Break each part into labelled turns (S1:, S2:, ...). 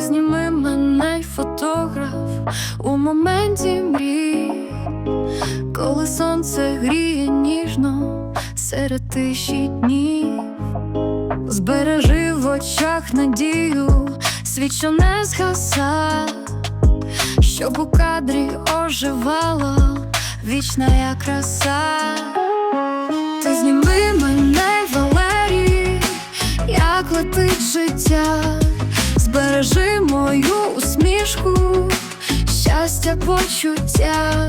S1: зніми мене й фотограф у моменті мрій, коли сонце гріє ніжно серед тиші днів, збережи в очах надію, світ, що не згаса, щоб у кадрі оживала вічна краса. Ти зніми мене, Валерій, як летить життя, збережи мою усмішку, щастя, почуття,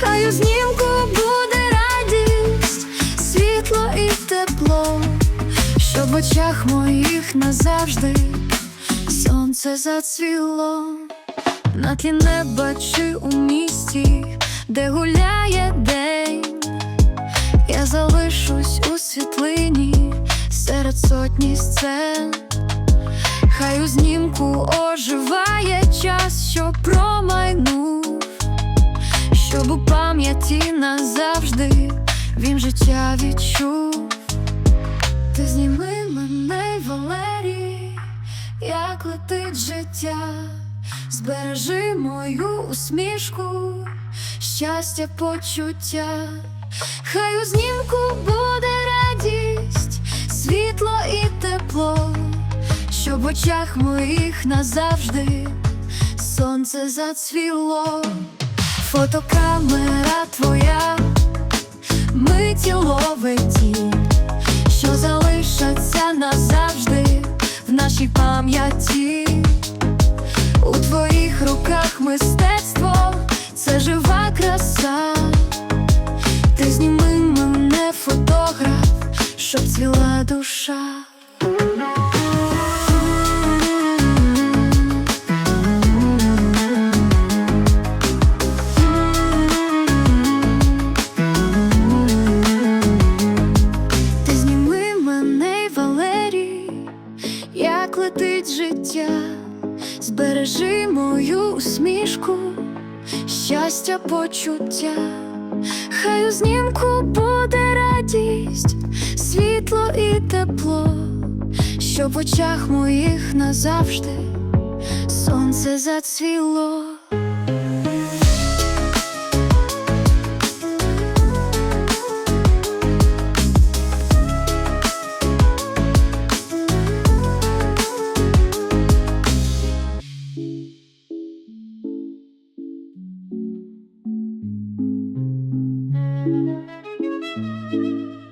S1: хай у знімку буде радість, світло і тепло, щоб в очах моїх назавжди сонце зацвіло, на тлі неба чи у місті, де гуляє день. Я залишусь у світлині серед сотні сцен. Хай оживає час, що промайнув, щоб у пам'яті назавжди він життя відчув. Ти зніми мене, Валерій, як летить життя, збережи мою усмішку, щастя, почуття. Хай у знімку буде очах моїх назавжди сонце зацвіло, фотокамера твоя, миті ті, що залишаться назавжди в нашій пам'яті. У твоїх руках мистецтво це жива краса. Ти зніми мене фотограф, щоб цвіла душа. Як летить життя, збережи мою усмішку, щастя, почуття. Хай у знімку буде радість, світло і тепло, що в очах моїх назавжди сонце зацвіло. Thank you.